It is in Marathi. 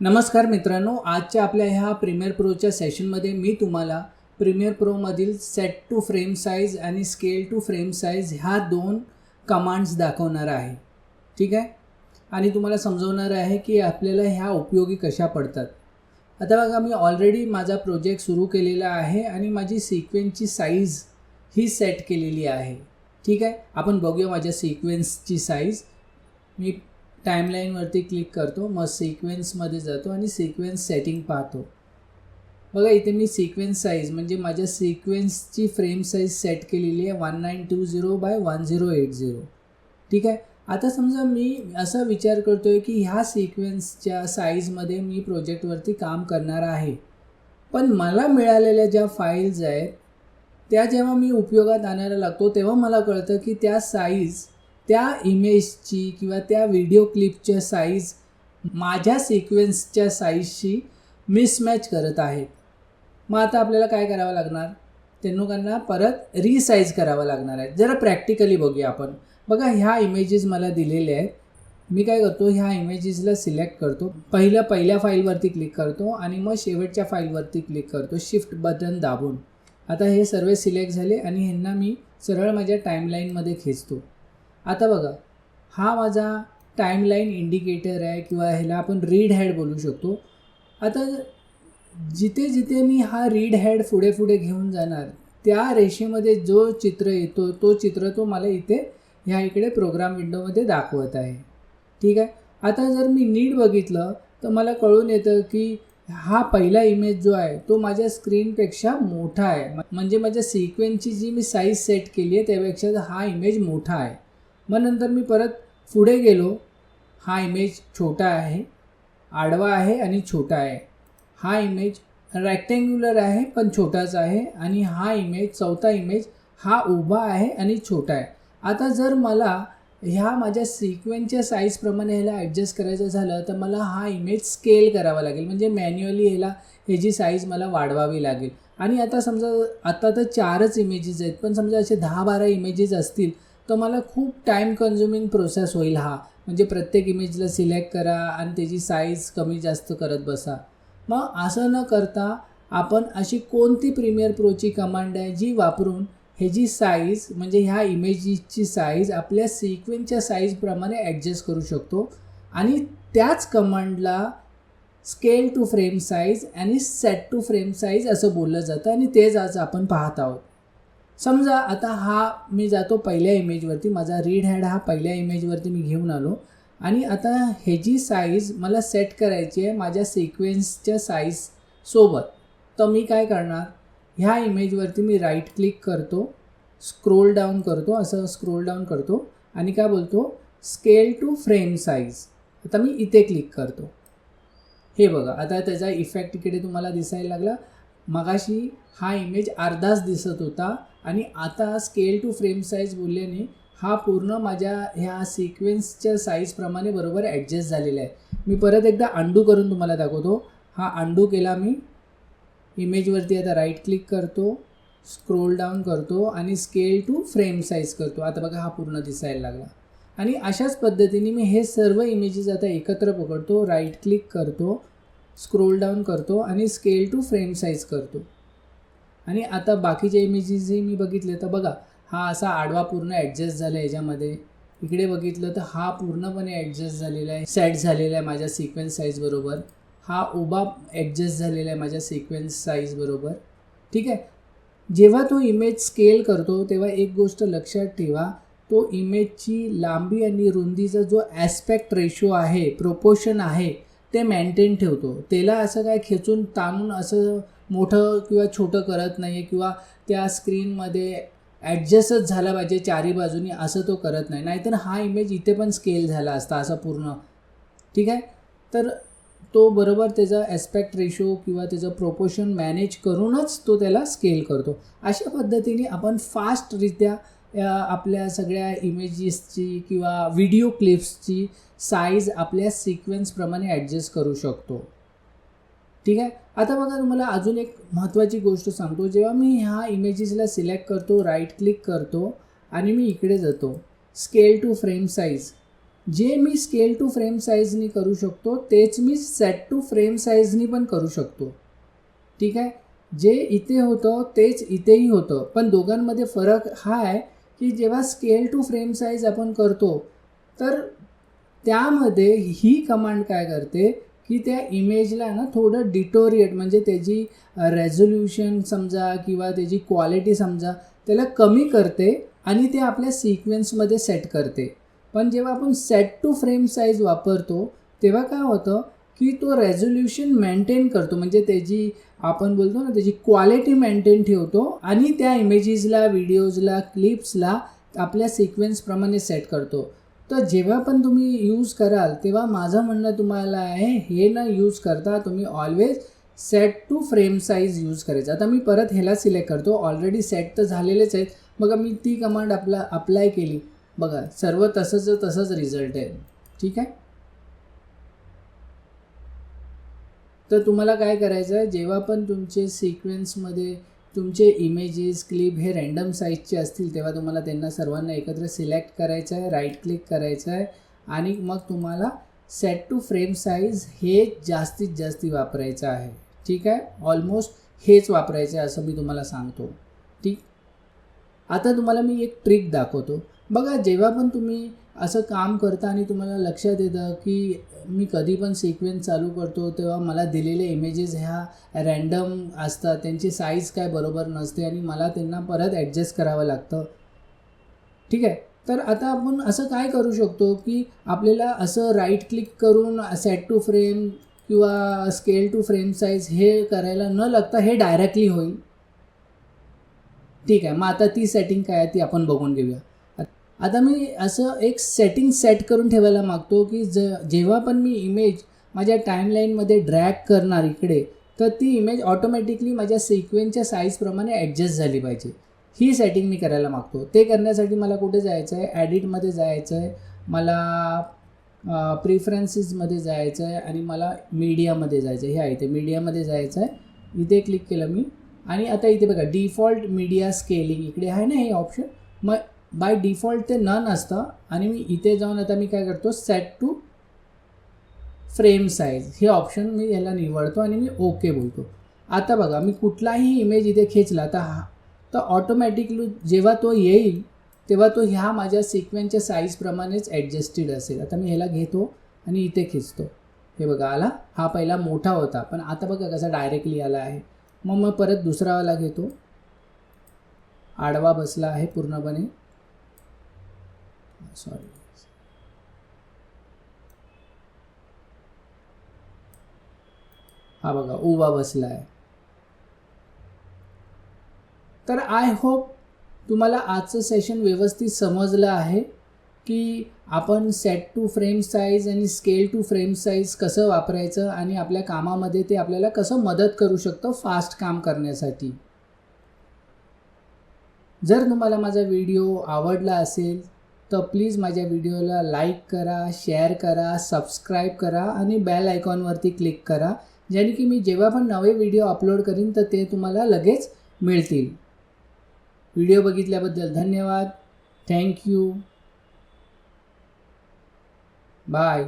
नमस्कार मित्रांनो आजच्या आपल्या ह्या प्रीमियर प्रोच्या सेशनमध्ये मी तुम्हाला प्रीमियर प्रोमधील सेट टू फ्रेम साईज आणि स्केल टू फ्रेम साईज ह्या दोन कमांड्स दाखवणार आहे. ठीक आहे? आणि तुम्हाला समजवणार आहे की आपल्याला ह्या उपयोगी कशा पडतात. आता बघा मी ऑलरेडी माझा प्रोजेक्ट सुरू केलेला आहे आणि माझी सिक्वेन्सची साईज ही सेट केलेली आहे. ठीक आहे? आपण बघूया माझ्या सिक्वेन्सची साईज मी टाईमलाईनवरती क्लिक करतो मग सिक्वेन्समध्ये जातो आणि सिक्वेन्स सेटिंग पाहतो. बघा इथे मी सिक्वेन्स साईज म्हणजे माझ्या सिक्वेन्सची फ्रेम साईज सेट केलेली आहे one nine two zero by one zero eight zero ठीक आहे? आता समजा मी असा विचार करतो आहे की ह्या सिक्वेन्सच्या साईजमध्ये मी प्रोजेक्टवरती काम करणार आहे. पण मला मिळालेल्या ज्या फाईल्स आहेत त्या जेव्हा मी उपयोगात आणायला लागतो तेव्हा मला कळतं की त्या साईज त्या इमेजची किंवा त्या व्हिडिओ क्लिपच्या साईज माझ्या सिक्वेन्सच्या साईजशी मिसमॅच करत आहेत मग आता आपल्याला काय करावं लागणार? त्यांना परत रिसाईज करावं लागणार आहे. जरा प्रॅक्टिकली बघूया आपण. बघा ह्या इमेजेस मला दिलेल्या आहेत. मी काय करतो? ह्या इमेजेसला सिलेक्ट करतो. पहिलं पहिल्या फाईलवरती क्लिक करतो आणि मग शेवटच्या फाईलवरती क्लिक करतो. शिफ्ट बटन दाबून. आता हे सर्व सिलेक्ट झाले आणि ह्यांना मी सरळ माझ्या टाईमलाईनमध्ये खेचतो. आता बघा हा माझा टाईमलाईन इंडिकेटर आहे किंवा ह्याला आपण रीड हॅड बोलू शकतो. आता जिथे जिथे मी हा रीड हॅड पुढे पुढे घेऊन जाणार त्या रेषेमध्ये जो चित्र येतो तो चित्र तो मला इथे ह्या इकडे प्रोग्राम विंडोमध्ये दाखवत आहे. ठीक आहे? आता जर मी नीट बघितलं तर मला कळून येतं की हा पहिला इमेज जो आहे तो माझ्या स्क्रीनपेक्षा मोठा आहे. म्हणजे माझ्या सिक्वेन्सची जी मी साईज सेट केली आहे त्यापेक्षा हा इमेज मोठा आहे. मग नंतर मी परत पुढे गेलो. हा इमेज छोटा आहे आडवा आहे आणि छोटा आहे. हा इमेज रॅक्टेंग्युलर आहे पण छोटाच आहे आणि हा इमेज चौथा इमेज हा उभा आहे आणि छोटा आहे. आता जर मला ह्या माझ्या सिक्वेन्सच्या साईजप्रमाणे ह्याला ॲडजस्ट करायचं झालं तर मला हा इमेज स्केल करावा लागेल. म्हणजे मॅन्युअली ह्याला ह्याची साईज मला वाढवावी लागेल. आणि आता समजा आता तर चारच इमेजेस आहेत पण समजा असे दहा बारा इमेजेस असतील तर मला खूप टाईम कन्झ्युमिंग प्रोसेस होईल हा. म्हणजे प्रत्येक इमेजला सिलेक्ट करा आणि त्याची साईज कमी जास्त करत बसा. मग असं न करता आपण अशी कोणती प्रीमियर प्रोची कमांड आहे जी वापरून ह्याची साईज म्हणजे ह्या इमेजेसची साईज आपल्या सिक्वेन्सच्या साईजप्रमाणे ॲडजस्ट करू शकतो. आणि त्याच कमांडला स्केल टू फ्रेम साईज आणि सेट टू फ्रेम साईज असं बोललं जातं आणि तेच आज आपण पाहत आहोत. समजा आता हा मी जातो पहिल्या इमेजवरती माझा रीड हॅड हा पहिल्या इमेजवरती मी घेऊन आलो. आणि आता ह्याची साईज मला सेट करायची आहे माझ्या सिक्वेन्सच्या साईजसोबत तर मी काय करणार? ह्या इमेजवरती मी राईट क्लिक करतो स्क्रोल डाऊन करतो असं स्क्रोल डाऊन करतो. आणि काय बोलतो? स्केल टू फ्रेम साईज आता मी इथे क्लिक करतो. हे बघा आता त्याचा इफेक्ट इकडे तुम्हाला दिसायला लागला. मगाशी हा इमेज अर्धाच दिसत होता. आणि आता स्केल टू फ्रेम साईज बोलल्याने हा पूर्ण माझ्या ह्या सिक्वेन्सच्या साईजप्रमाणे बरोबर ॲडजस्ट झालेला आहे. मी परत एकदा अंडू करून तुम्हाला दाखवतो. हा अंडू केला मी. इमेजवरती आता राईट क्लिक करतो स्क्रोल डाऊन करतो आणि स्केल टू फ्रेम साईज करतो. आता बघा हा पूर्ण दिसायला लागला. आणि अशाच पद्धतीने मी हे सर्व इमेजेस आता एकत्र पकडतो राईट क्लिक करतो स्क्रोल डाऊन करतो आणि स्केल टू फ्रेम साईज करतो. आणि आता बाकीच्या इमेजेसही मी बघितले तर बघा हा असा आडवा पूर्ण ॲडजस्ट झाला आहे याच्यामध्ये. इकडे बघितलं तर हा पूर्णपणे ॲडजस्ट झालेला आहे सेट झालेला आहे माझ्या सिक्वेन्स साईजबरोबर हा उभा ॲडजस्ट झालेला आहे माझ्या सिक्वेन्स साईजबरोबर ठीक आहे? जेव्हा तो इमेज स्केल करतो तेव्हा एक गोष्ट लक्षात ठेवा तो इमेजची लांबी आणि रुंदीचा जो ॲस्पेक्ट रेशो आहे प्रोपोर्शन आहे ते मेंटेन ठेवतो. त्याला असं काय खेचून ताणून असं मोठं किंवा छोटं करत नाही आहे किंवा त्या स्क्रीनमध्ये ॲडजस्टच झाला पाहिजे चारी बाजूनी असं तो करत नाही. नाहीतर हा इमेज इथे पण स्केल झाला असता असा पूर्ण. ठीक आहे? तर तो बरोबर त्याचा ॲस्पेक्ट रेशो किंवा त्याचं प्रोपोर्शन मॅनेज करूनच तो त्याला स्केल करतो. अशा पद्धतीने आपण फास्टरित्या आपल्या सगळ्या इमेजेसची किंवा व्हिडिओ क्लिप्सची साईज आपल्या सिक्वेन्सप्रमाणे ॲडजस्ट करू शकतो. ठीक आहे? आता बघा तुम्हाला अजून एक महत्त्वाची गोष्ट सांगतो. जेव्हा मी ह्या इमेजेसला सिलेक्ट करतो राईट क्लिक करतो आणि मी इकडे जातो. स्केल टू फ्रेम साईज जे मी स्केल टू फ्रेम साईजनी करू शकतो तेच मी सेट टू फ्रेम साईजनी पण करू शकतो. ठीक आहे? जे इथे होतं तेच इथेही होतं. पण दोघांमध्ये फरक हा आहे की जेव्हा स्केल टू फ्रेम साईज आपण करतो तर त्यामध्ये ही कमांड काय करते? की त्या इमेजला ना थोडं डिटोरिएट म्हणजे त्याची रेझोल्युशन समजा किंवा त्याची क्वालिटी समजा त्याला कमी करते आणि ते आपल्या सिक्वेन्समध्ये सेट करते. पण जेव्हा आपण सेट टू फ्रेम साईज वापरतो तेव्हा काय होतं की तो रेझोल्युशन मेंटेन करतो. म्हणजे त्याची आपण बोलतो ना त्याची क्वालिटी मेंटेन ठेवतो आणि त्या इमेजेसला व्हिडिओजला क्लिप्सला आपल्या सिक्वेन्सप्रमाणे सेट करतो. तर जेव्हा पण तुम्ही यूज कराल तेव्हा माझं म्हणणं तुम्हाला आहे हे न यूज करता तुम्ही always set to frame size use करायचं. आता मी परत ह्याला सिलेक्ट करतो. ऑलरेडी सेट तर झालेलेच आहेत. बघा मी ती कमांड आपला अप्लाय केली. बघा सर्व तसंच तसंच रिझल्ट आहे. ठीक आहे? तर तुम्हाला काय करायचं आहे जेव्हा पण तुमचे सिक्वेन्समध्ये तुमचे इमेजेस क्लिप हे रँडम साईजचे असतील तेव्हा तुम्हाला त्यांना सर्वांना एकत्र सिलेक्ट करायचं आहे राईट क्लिक करायचं आहे आणि मग तुम्हाला सेट टू फ्रेम साईज हे जास्तीत जास्ती वापरायचं आहे. ठीक आहे? ऑलमोस्ट हेच वापरायचं आहे असं मी तुम्हाला सांगतो. ठीक? आता तुम्हाला मी एक ट्रिक दाखवतो. बघा जेव्हा पण तुम्ही असं काम करता आणि तुम्हाला लक्षात येतं की मी कधी पण सिक्वेन्स चालू करतो तेव्हा मला दिलेले इमेजेस ह्या रँडम असतात. त्यांची साईज काय बरोबर नसते आणि मला त्यांना परत ॲडजस्ट करावं लागतं. ठीक आहे? तर आता आपण असं काय करू शकतो की आपल्याला असं राईट क्लिक करून सेट टू फ्रेम किंवा स्केल टू फ्रेम साईज हे करायला न लागता हे डायरेक्टली होईल. ठीक आहे? मग आता ती सेटिंग काय आहे ती आपण बघून घेऊया. आता मी असं एक सेटिंग सेट करून ठेवायला मागतो की ज जेव्हा पण मी इमेज माझ्या टाईमलाईनमध्ये ड्रॅग करणार इकडे तर ती इमेज ऑटोमॅटिकली माझ्या सिक्वेन्सच्या साईजप्रमाणे ॲडजस्ट झाली पाहिजे. ही सेटिंग मी करायला मागतो. ते करण्यासाठी मला कुठे जायचं आहे ॲडिटमध्ये जायचं आहे मला प्रिफरन्सेसमध्ये जायचं आहे आणि मला मीडियामध्ये जायचं आहे हे आहे ते. मीडियामध्ये जायचं आहे इथे क्लिक केलं मी. आणि आता इथे बघा डिफॉल्ट मीडिया स्केलिंग इकडे आहे ना हे ऑप्शन मग बाय डिफॉल्ट ते नन असतं. आणि मी इथे जाऊन आता मी काय करतो सेट टू फ्रेम साईज हे ऑप्शन मी याला निवडतो आणि मी ओके बोलतो. आता बघा मी कुठलाही इमेज इथे खेचला तर हा तर ऑटोमॅटिकली जेव्हा तो येईल तेव्हा तो ह्या माझ्या सिक्वेन्सच्या साईजप्रमाणेच ॲडजस्टेड असेल. आता मी ह्याला घेतो आणि इथे खेचतो. हे बघा आला? हा पहिला मोठा होता. पण आता बघा कसा डायरेक्टली आला आहे. मग मग परत दुसरावाला घेतो. आडवा बसला आहे पूर्णपणे. सॉरी हा बघा उभा बसला आहे तर आय होप तुम्हाला आजचं सेशन व्यवस्थित समजलं आहे की आपण सेट टू फ्रेम साईज आणि स्केल टू फ्रेम साईज कसं वापरायचं आणि आपल्या कामामध्ये ते आपल्याला कसं मदत करू शकतं फास्ट काम करण्यासाठी. जर तुम्हाला माझा व्हिडिओ आवडला असेल तर प्लीज माझ्या व्हिडिओला लाईक करा शेअर करा सबस्क्राईब करा आणि बेल आयकॉनवरती क्लिक करा. ज्याने की मी जेव्हा पण नवे व्हिडिओ अपलोड करीन तर ते तुम्हाला लगेच मिळतील. व्हिडिओ बघितल्याबद्दल धन्यवाद. Thank you bye